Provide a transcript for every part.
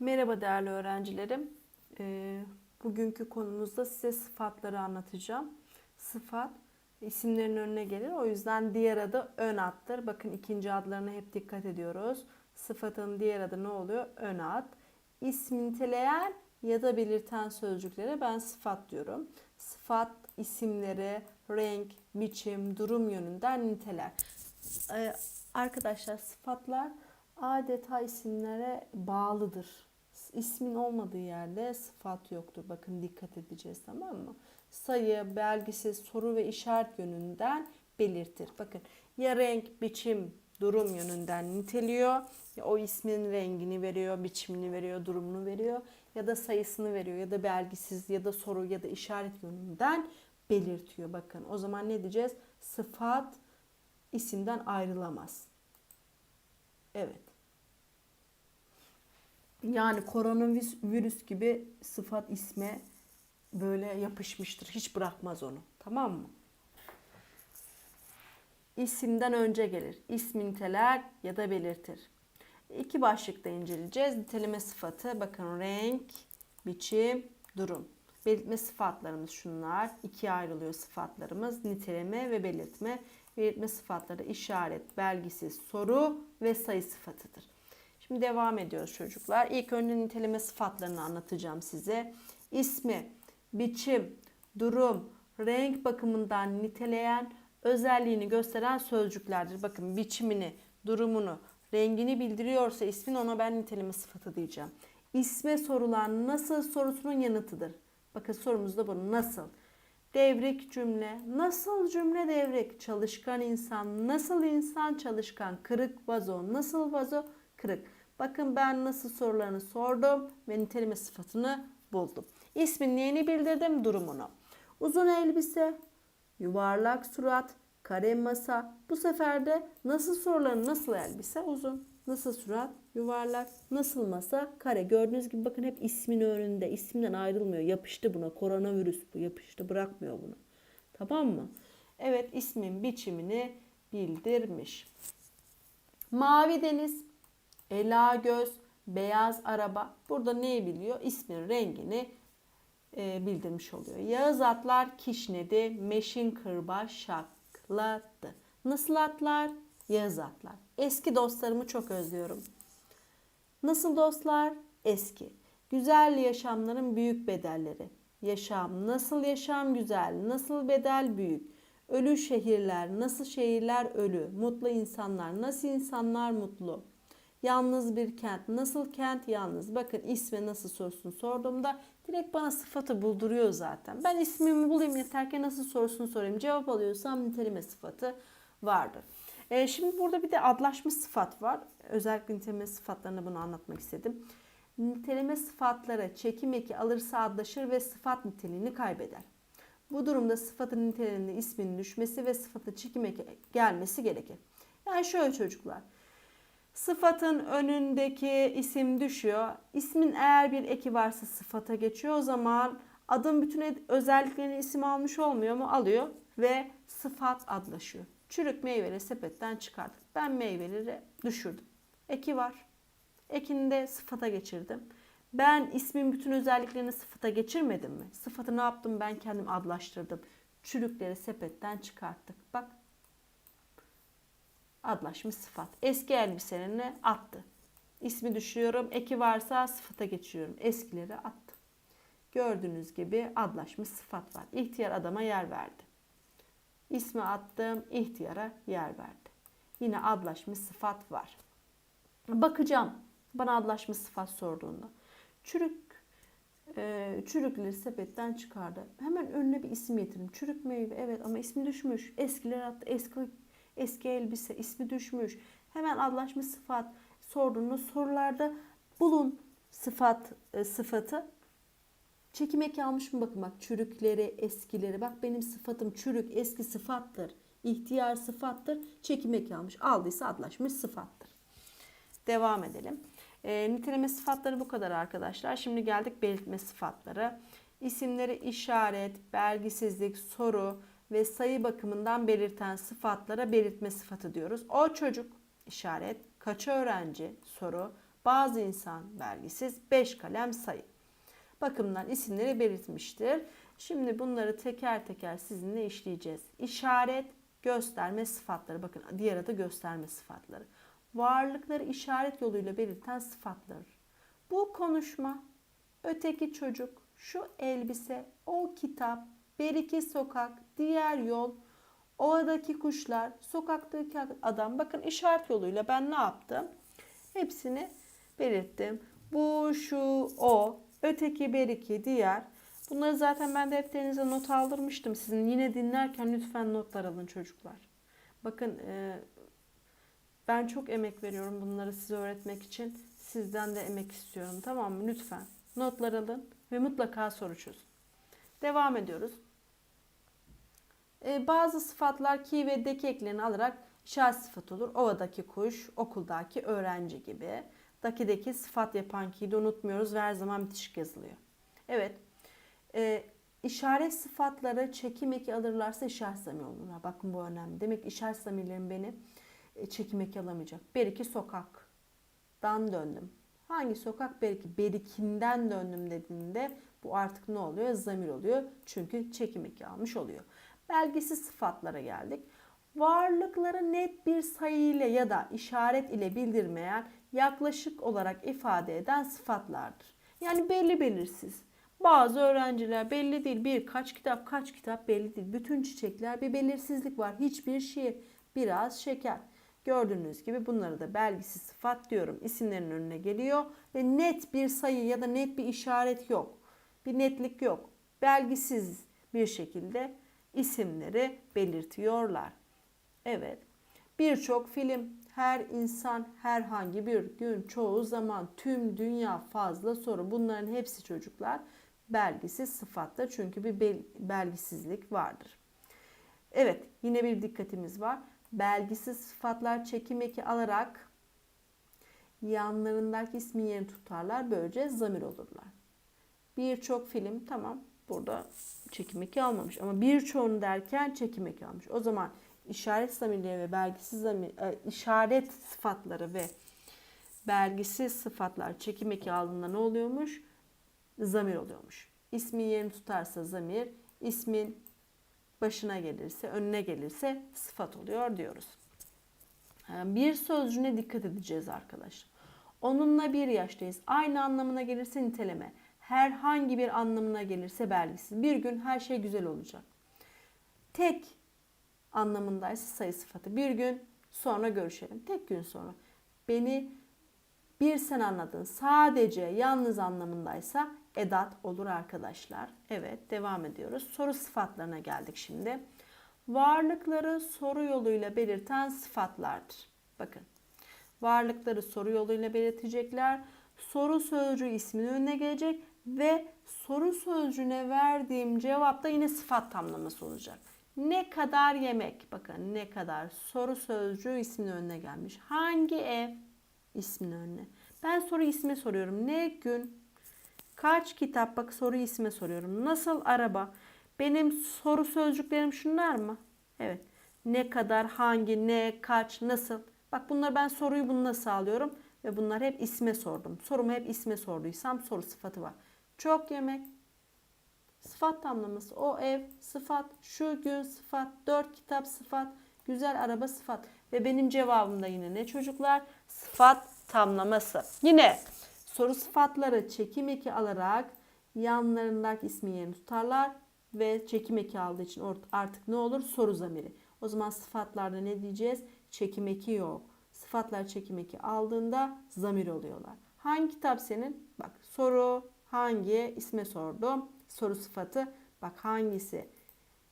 Merhaba değerli öğrencilerim. Ee, bugünkü konumuzda size sıfatları anlatacağım. Sıfat isimlerin önüne gelir. O yüzden diğer adı ön addır. Bakın ikinci adlarına hep dikkat ediyoruz. Sıfatın diğer adı ne oluyor? Ön ad. İsmi niteleyen ya da belirten sözcüklere ben sıfat diyorum. Sıfat isimleri, renk, biçim, durum yönünden niteler. Ee, arkadaşlar sıfatlar adeta isimlere bağlıdır. İsmin olmadığı yerde sıfat yoktur. Bakın dikkat edeceğiz tamam mı? Sayı, belgisiz, soru ve işaret yönünden belirtir. Bakın ya renk, biçim, durum yönünden niteliyor. Ya o ismin rengini veriyor, biçimini veriyor, durumunu veriyor ya da sayısını veriyor ya da belgisiz ya da soru ya da işaret yönünden belirtiyor. Bakın o zaman ne diyeceğiz? Sıfat isimden ayrılamaz. Evet. Yani koronavirüs gibi sıfat isme böyle yapışmıştır. Hiç bırakmaz onu. Tamam mı? İsimden önce gelir. İsmi niteler ya da belirtir. İki başlıkta inceleyeceğiz. Niteleme sıfatı. Bakın renk, biçim, durum. Belirtme sıfatlarımız şunlar. İkiye ayrılıyor sıfatlarımız. Niteleme ve belirtme. Belirtme sıfatları işaret, belgisiz, soru ve sayı sıfatıdır. Şimdi devam ediyoruz çocuklar. İlk önce niteleme sıfatlarını anlatacağım size. İsmi, biçim, durum, renk bakımından niteleyen, özelliğini gösteren sözcüklerdir. Bakın biçimini, durumunu, rengini bildiriyorsa ismin ona ben niteleme sıfatı diyeceğim. İsme sorulan nasıl sorusunun yanıtıdır. Bakın sorumuzda bu nasıl. Devrik cümle. Nasıl cümle devrik? Çalışkan insan. Nasıl insan çalışkan? Kırık vazo. Nasıl vazo? Kırık. Bakın ben nasıl sorularını sordum ve niteleme sıfatını buldum. İsmin neyini bildirdim? Durumunu. Uzun elbise, yuvarlak surat, kare masa. Bu sefer de nasıl soruların nasıl elbise? Uzun. Nasıl surat? Yuvarlak. Nasıl masa? Kare. Gördüğünüz gibi bakın hep ismin önünde. İsminden ayrılmıyor. Yapıştı buna. Koronavirüs bu. Yapıştı. Bırakmıyor bunu. Tamam mı? Evet ismin biçimini bildirmiş. Mavi deniz, ela göz, beyaz araba. Burada neyi biliyor? İsmin rengini e, bildirmiş oluyor. Yağız atlar kişnedi, meşin kırbaç şakladı. Nasıl atlar? Yağız atlar. Eski dostlarımı çok özlüyorum. Nasıl dostlar? Eski. Güzel yaşamların büyük bedelleri. Yaşam, nasıl yaşam güzel, nasıl bedel büyük. Ölü şehirler, nasıl şehirler ölü. Mutlu insanlar, nasıl insanlar mutlu. Yalnız bir kent, nasıl kent yalnız. Bakın ismi nasıl sorusunu sorduğumda direkt bana sıfatı bulduruyor zaten. Ben ismimi bulayım yeter ki nasıl sorusunu sorayım. Cevap alıyorsam niteleme sıfatı vardır. E, şimdi burada bir de adlaşmış sıfat var. Özellikle niteleme sıfatlarını bunu anlatmak istedim. Niteleme sıfatları çekim eki alırsa adlaşır ve sıfat niteliğini kaybeder. Bu durumda sıfatın niteliğinde isminin düşmesi ve sıfatı çekim eki gelmesi gerekir. Yani şöyle çocuklar. Sıfatın önündeki isim düşüyor. İsmin eğer bir eki varsa sıfata geçiyor. O zaman adın bütün özelliklerini isim almış olmuyor mu? Alıyor ve sıfat adlaşıyor. Çürük meyveleri sepetten çıkardık. Ben meyveleri düşürdüm. Eki var. Ekini de sıfata geçirdim. Ben ismin bütün özelliklerini sıfata geçirmedim mi? Sıfatı ne yaptım? Ben kendim adlaştırdım. Çürükleri sepetten çıkarttık. Bak adlaşmış sıfat. Eski elbiselerini attı. İsmi düşüyorum. Eki varsa sıfata geçiyorum. Eskileri attım. Gördüğünüz gibi adlaşmış sıfat var. İhtiyar adama yer verdi. İsmi attım. ihtiyara yer verdi. Yine adlaşmış sıfat var. Bakacağım. Bana adlaşmış sıfat sorduğunda. Çürük e, çürükleri sepetten çıkardı. Hemen önüne bir isim getirdim. Çürük meyve evet ama ismi düşmüş. Eskiler attı. Eski eski elbise ismi düşmüş. Hemen adlaşmış sıfat sorduğunuz sorularda bulun sıfat e, sıfatı. Çekim eki almış mı bakın bak çürükleri, eskileri. Bak benim sıfatım çürük, eski sıfattır. İhtiyar sıfattır. Çekim eki almış. Aldıysa adlaşmış sıfattır. Devam edelim. E, niteleme sıfatları bu kadar arkadaşlar. Şimdi geldik belirtme sıfatları. İsimleri işaret, belgisizlik, soru, ve sayı bakımından belirten sıfatlara belirtme sıfatı diyoruz. O çocuk işaret, kaç öğrenci soru, Bazı insan belgisiz 5 kalem sayı. Bakımdan isimleri belirtmiştir. Şimdi bunları teker teker sizinle işleyeceğiz. İşaret, gösterme sıfatları. Bakın diğer adı gösterme sıfatları. Varlıkları işaret yoluyla belirten sıfatlar. Bu konuşma, öteki çocuk, şu elbise, o kitap, beriki sokak, diğer yol, ovadaki kuşlar, sokaktaki adam. Bakın işaret yoluyla ben ne yaptım? Hepsini belirttim. Bu, şu, o, öteki, beriki, diğer. Bunları zaten ben defterinize not aldırmıştım. Sizin yine dinlerken lütfen notlar alın çocuklar. Bakın e, ben çok emek veriyorum bunları size öğretmek için. Sizden de emek istiyorum tamam mı? Lütfen notlar alın ve mutlaka soru çözün. Devam ediyoruz. E, bazı sıfatlar ki ve deki eklerini alarak işaret sıfat olur. Ovadaki kuş, okuldaki öğrenci gibi. Dakideki sıfat yapan ki'yi de unutmuyoruz ve her zaman bitişik yazılıyor. Evet. E, işaret sıfatları çekim eki alırlarsa işaret zamiri olurlar. Bakın bu önemli. Demek ki işaret zamirlerim beni e, çekim eki alamayacak. Beriki sokaktan döndüm. Hangi sokak? Beriki. Berikinden döndüm dediğinde bu artık ne oluyor? Zamir oluyor. Çünkü çekim eki almış oluyor. Belgisiz sıfatlara geldik. Varlıkları net bir sayı ile ya da işaret ile bildirmeyen, yaklaşık olarak ifade eden sıfatlardır. Yani belli belirsiz. Bazı öğrenciler belli değil. Bir kaç kitap kaç kitap belli değil. Bütün çiçekler bir belirsizlik var. Hiçbir şiir biraz şeker. Gördüğünüz gibi bunları da belgisiz sıfat diyorum. İsimlerin önüne geliyor ve net bir sayı ya da net bir işaret yok. Bir netlik yok. Belgisiz bir şekilde isimleri belirtiyorlar. Evet. Birçok film, her insan, herhangi bir gün, çoğu zaman, tüm dünya, fazla soru bunların hepsi çocuklar belgisiz sıfatta çünkü bir bel- belgisizlik vardır. Evet, yine bir dikkatimiz var. Belgisiz sıfatlar çekim eki alarak yanlarındaki ismin yerini tutarlar. Böylece zamir olurlar. Birçok film tamam burada çekim eki almamış ama birçoğunu derken çekim eki almış. O zaman işaret zamirleri ve belgisiz zamir, e, işaret sıfatları ve belgisiz sıfatlar çekim eki aldığında ne oluyormuş? Zamir oluyormuş. İsmin yerini tutarsa zamir, ismin başına gelirse, önüne gelirse sıfat oluyor diyoruz. Bir sözcüğüne dikkat edeceğiz arkadaşlar. Onunla bir yaştayız. Aynı anlamına gelirse niteleme. Herhangi bir anlamına gelirse belgisiz. Bir gün her şey güzel olacak. Tek anlamındaysa sayı sıfatı. Bir gün sonra görüşelim. Tek gün sonra. Beni bir sen anladın. Sadece yalnız anlamındaysa edat olur arkadaşlar. Evet devam ediyoruz. Soru sıfatlarına geldik şimdi. Varlıkları soru yoluyla belirten sıfatlardır. Bakın. Varlıkları soru yoluyla belirtecekler. Soru sözcüğü isminin önüne gelecek ve soru sözcüğüne verdiğim cevapta yine sıfat tamlaması olacak. Ne kadar yemek? Bakın ne kadar soru sözcüğü isminin önüne gelmiş. Hangi ev? ismin önüne. Ben soru ismi soruyorum. Ne gün? Kaç kitap? Bak soru ismi soruyorum. Nasıl araba? Benim soru sözcüklerim şunlar mı? Evet. Ne kadar, hangi, ne, kaç, nasıl? Bak bunlar ben soruyu bununla sağlıyorum ve bunlar hep isme sordum. Sorumu hep isme sorduysam soru sıfatı var. Çok yemek, sıfat tamlaması. O ev sıfat, şu gün sıfat, dört kitap sıfat, güzel araba sıfat. Ve benim cevabım da yine ne çocuklar? Sıfat tamlaması. Yine soru sıfatları çekim eki alarak yanlarındaki ismi yerini tutarlar ve çekim eki aldığı için artık ne olur? Soru zamiri. O zaman sıfatlarda ne diyeceğiz? Çekim eki yok. Sıfatlar çekim eki aldığında zamir oluyorlar. Hangi kitap senin? Bak soru hangi isme sordum. Soru sıfatı bak hangisi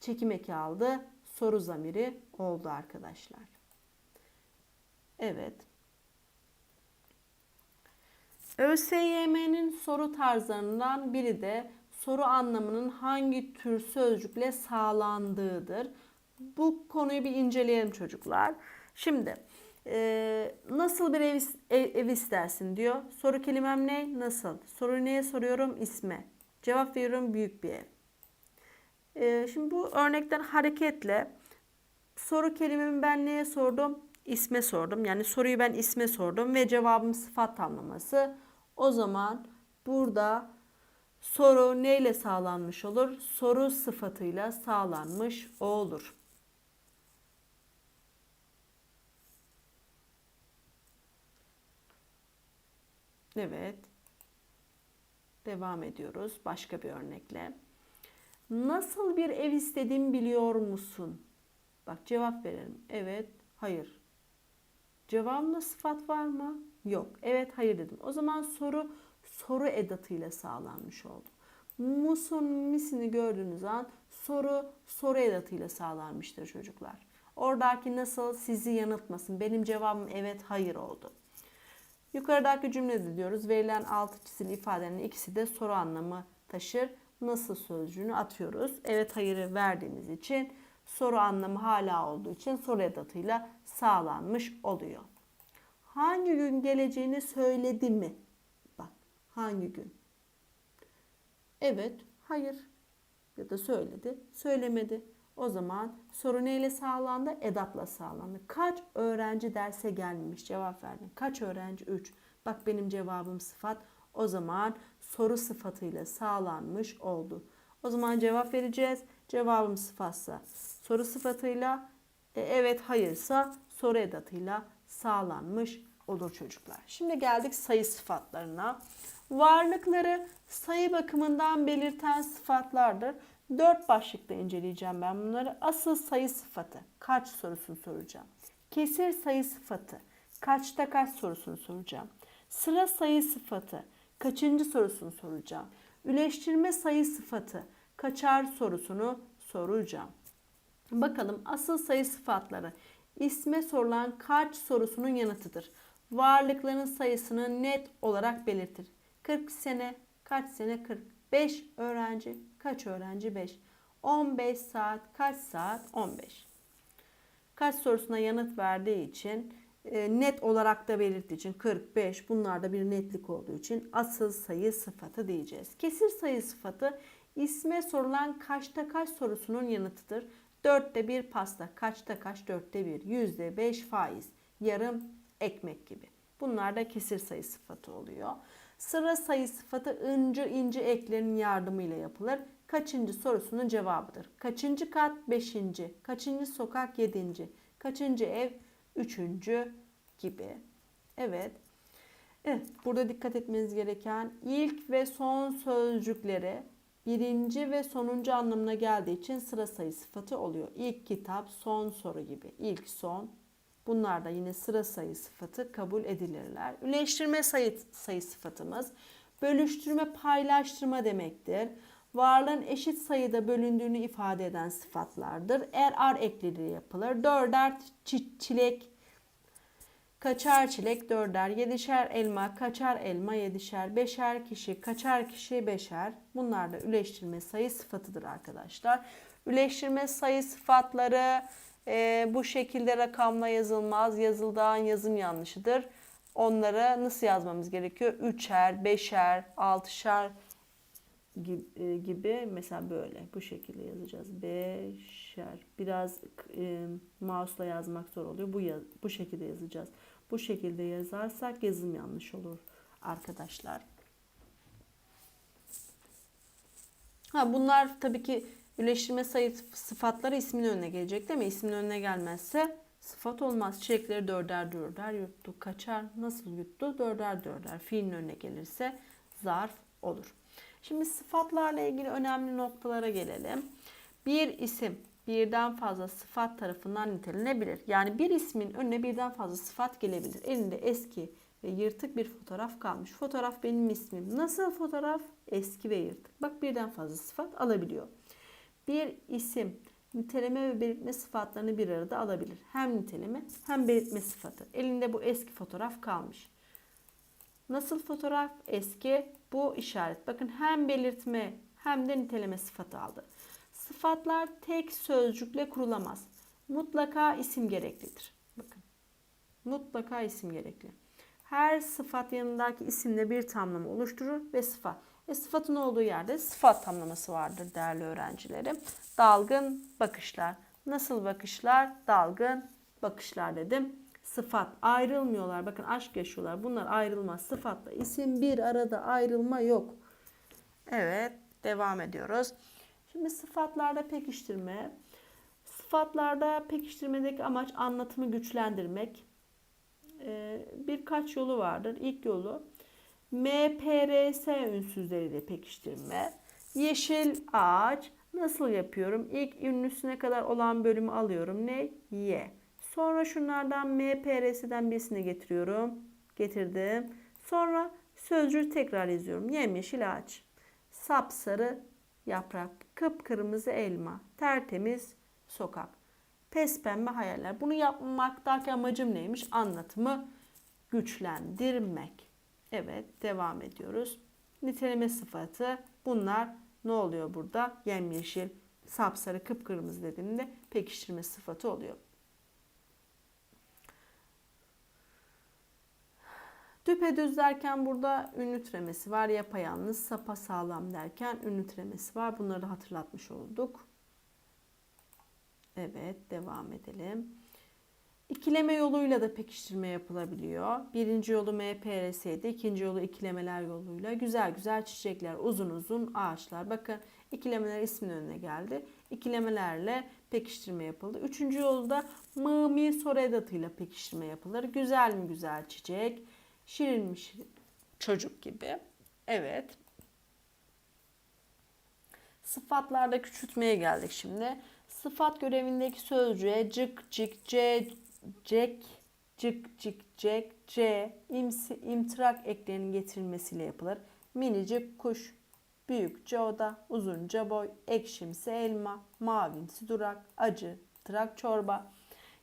çekim eki aldı. Soru zamiri oldu arkadaşlar. Evet. ÖSYM'nin soru tarzlarından biri de soru anlamının hangi tür sözcükle sağlandığıdır. Bu konuyu bir inceleyelim çocuklar. Şimdi e, nasıl bir ev, ev, ev istersin diyor. Soru kelimem ne? Nasıl? Soruyu neye soruyorum? İsme. Cevap veriyorum büyük bir ev. E, şimdi bu örnekten hareketle soru kelimemi ben neye sordum? isme sordum. Yani soruyu ben isme sordum ve cevabım sıfat tamlaması. O zaman burada soru neyle sağlanmış olur? Soru sıfatıyla sağlanmış olur. Evet. Devam ediyoruz başka bir örnekle. Nasıl bir ev istediğimi biliyor musun? Bak cevap verelim. Evet, hayır. Cevabında sıfat var mı? Yok. Evet, hayır dedim. O zaman soru soru edatıyla sağlanmış oldu. Musun misini gördüğünüz an soru soru edatıyla sağlanmıştır çocuklar. Oradaki nasıl sizi yanıltmasın. Benim cevabım evet hayır oldu. Yukarıdaki cümlede diyoruz verilen altı çizili ifadenin ikisi de soru anlamı taşır. Nasıl sözcüğünü atıyoruz. Evet hayırı verdiğimiz için soru anlamı hala olduğu için soru edatıyla sağlanmış oluyor. Hangi gün geleceğini söyledi mi? Bak hangi gün? Evet, hayır ya da söyledi, söylemedi. O zaman soru neyle sağlandı? Edatla sağlandı. Kaç öğrenci derse gelmemiş? Cevap verdim. Kaç öğrenci? 3. Bak benim cevabım sıfat. O zaman soru sıfatıyla sağlanmış oldu. O zaman cevap vereceğiz. Cevabım sıfatsa soru sıfatıyla, e, evet hayırsa soru edatıyla sağlanmış olur çocuklar. Şimdi geldik sayı sıfatlarına. Varlıkları sayı bakımından belirten sıfatlardır. Dört başlıkta inceleyeceğim ben bunları. Asıl sayı sıfatı, kaç sorusunu soracağım. Kesir sayı sıfatı, kaçta kaç sorusunu soracağım. Sıra sayı sıfatı, kaçıncı sorusunu soracağım. Üleştirme sayı sıfatı, kaçar sorusunu soracağım. Bakalım asıl sayı sıfatları isme sorulan kaç sorusunun yanıtıdır. Varlıkların sayısını net olarak belirtir. 40 sene, kaç sene 40. 5 öğrenci, kaç öğrenci 5. 15 saat, kaç saat 15. Kaç sorusuna yanıt verdiği için e, net olarak da belirttiği için 45 bunlarda bir netlik olduğu için asıl sayı sıfatı diyeceğiz. Kesir sayı sıfatı isme sorulan kaçta kaç sorusunun yanıtıdır. Dörtte bir pasta, kaçta kaç, dörtte bir, yüzde beş faiz, yarım ekmek gibi. Bunlar da kesir sayı sıfatı oluyor. Sıra sayı sıfatı ıncı inci eklerin yardımıyla yapılır. Kaçıncı sorusunun cevabıdır. Kaçıncı kat? Beşinci. Kaçıncı sokak? Yedinci. Kaçıncı ev? Üçüncü gibi. Evet. Evet, burada dikkat etmeniz gereken ilk ve son sözcükleri birinci ve sonuncu anlamına geldiği için sıra sayı sıfatı oluyor. İlk kitap, son soru gibi. İlk, son. Bunlar da yine sıra sayı sıfatı kabul edilirler. Üleştirme sayı, sayı sıfatımız bölüştürme, paylaştırma demektir. Varlığın eşit sayıda bölündüğünü ifade eden sıfatlardır. Er ar ekleriyle yapılır. Dörder çilek, Kaçar çilek dörder, yedişer elma, kaçar elma yedişer, beşer kişi, kaçar kişi beşer. Bunlar da üleştirme sayı sıfatıdır arkadaşlar. Üleştirme sayı sıfatları e, bu şekilde rakamla yazılmaz. Yazıldığın yazım yanlışıdır. Onları nasıl yazmamız gerekiyor? Üçer, beşer, altışar gibi, gibi mesela böyle bu şekilde yazacağız. Beşer. Biraz e, mouse'la yazmak zor oluyor. Bu yaz, bu şekilde yazacağız. Bu şekilde yazarsak yazım yanlış olur arkadaşlar. Ha bunlar tabii ki birleştirme sayı sıfatları ismin önüne gelecek değil mi? İsmin önüne gelmezse sıfat olmaz. Çiçekleri dörder dörder yuttu. Kaçar nasıl yuttu? Dörder dörder. Fiilin önüne gelirse zarf olur. Şimdi sıfatlarla ilgili önemli noktalara gelelim. Bir isim birden fazla sıfat tarafından nitelenebilir. Yani bir ismin önüne birden fazla sıfat gelebilir. Elinde eski ve yırtık bir fotoğraf kalmış. Fotoğraf benim ismim. Nasıl fotoğraf? Eski ve yırtık. Bak birden fazla sıfat alabiliyor. Bir isim niteleme ve belirtme sıfatlarını bir arada alabilir. Hem niteleme hem belirtme sıfatı. Elinde bu eski fotoğraf kalmış. Nasıl fotoğraf? Eski. Bu işaret. Bakın hem belirtme hem de niteleme sıfatı aldı. Sıfatlar tek sözcükle kurulamaz. Mutlaka isim gereklidir. Bakın. Mutlaka isim gerekli. Her sıfat yanındaki isimle bir tamlama oluşturur ve sıfat. E sıfatın olduğu yerde sıfat tamlaması vardır değerli öğrencilerim. Dalgın bakışlar. Nasıl bakışlar? Dalgın bakışlar dedim. sıfat ayrılmıyorlar. Bakın aşk yaşıyorlar. Bunlar ayrılmaz. Sıfatla isim bir arada ayrılma yok. Evet, devam ediyoruz. Şimdi sıfatlarda pekiştirme. Sıfatlarda pekiştirmedeki amaç anlatımı güçlendirmek. Ee, birkaç yolu vardır. İlk yolu MPRS ünsüzleriyle pekiştirme. Yeşil ağaç nasıl yapıyorum? İlk ünlüsüne kadar olan bölümü alıyorum. Ne? Y. Sonra şunlardan MPRS'den birisini getiriyorum. Getirdim. Sonra sözcüğü tekrar yazıyorum. Yemyeşil ağaç. Sapsarı yaprak. Kıpkırmızı elma. Tertemiz sokak. Pes pembe hayaller. Bunu yapmaktaki amacım neymiş? Anlatımı güçlendirmek. Evet devam ediyoruz. Niteleme sıfatı bunlar ne oluyor burada? Yemyeşil, sapsarı, kıpkırmızı dediğimde pekiştirme sıfatı oluyor. Düpedüz derken burada ünlü türemesi var. Yapayalnız, sapa sağlam derken ünlü türemesi var. Bunları hatırlatmış olduk. Evet, devam edelim. İkileme yoluyla da pekiştirme yapılabiliyor. Birinci yolu MPRS'de, ikinci yolu ikilemeler yoluyla. Güzel güzel çiçekler, uzun uzun ağaçlar. Bakın ikilemeler ismin önüne geldi. İkilemelerle pekiştirme yapıldı. Üçüncü yolda mı mi soru edatıyla pekiştirme yapılır. Güzel mi güzel çiçek, şirin mi şirin çocuk gibi. Evet. Sıfatlarda küçültmeye geldik şimdi. Sıfat görevindeki sözcüğe cık cik c cek cık cik cek c imsi, imtirak eklerinin getirilmesiyle yapılır. Minicik kuş, büyükçe oda, uzunca boy, ekşimsi elma, mavimsi durak, acı, tırak çorba.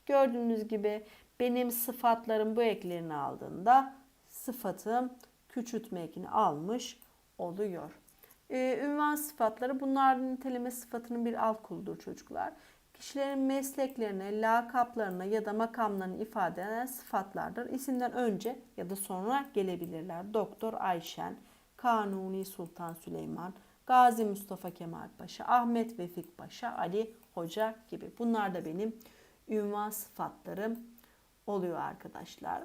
Gördüğünüz gibi benim sıfatlarım bu eklerini aldığında sıfatım küçültme ekini almış oluyor. Ee, ünvan sıfatları bunlar niteleme sıfatının bir alt koludur çocuklar. Kişilerin mesleklerine, lakaplarına ya da makamlarını ifade eden sıfatlardır. İsimden önce ya da sonra gelebilirler. Doktor Ayşen, Kanuni Sultan Süleyman, Gazi Mustafa Kemal Paşa, Ahmet Vefik Paşa, Ali Hoca gibi. Bunlar da benim ünvan sıfatlarım oluyor arkadaşlar.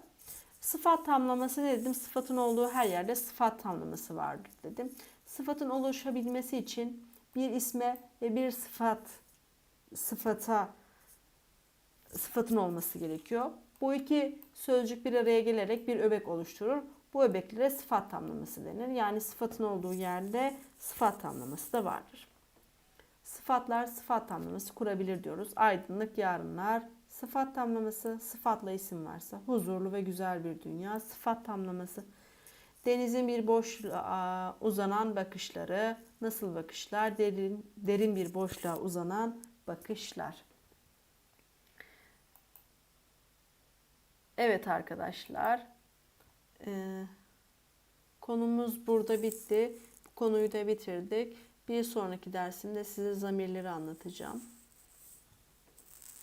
Sıfat tamlaması ne dedim? Sıfatın olduğu her yerde sıfat tamlaması vardır dedim. Sıfatın oluşabilmesi için bir isme ve bir sıfat sıfata sıfatın olması gerekiyor. Bu iki sözcük bir araya gelerek bir öbek oluşturur. Bu öbeklere sıfat tamlaması denir. Yani sıfatın olduğu yerde sıfat tamlaması da vardır. Sıfatlar sıfat tamlaması kurabilir diyoruz. Aydınlık yarınlar, sıfat tamlaması, sıfatla isim varsa huzurlu ve güzel bir dünya, sıfat tamlaması. Denizin bir boşluğa uzanan bakışları, nasıl bakışlar? Derin, derin bir boşluğa uzanan bakışlar. Evet arkadaşlar. Ee, konumuz burada bitti. Bu konuyu da bitirdik. Bir sonraki dersimde size zamirleri anlatacağım.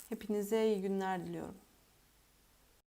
Hepinize iyi günler diliyorum.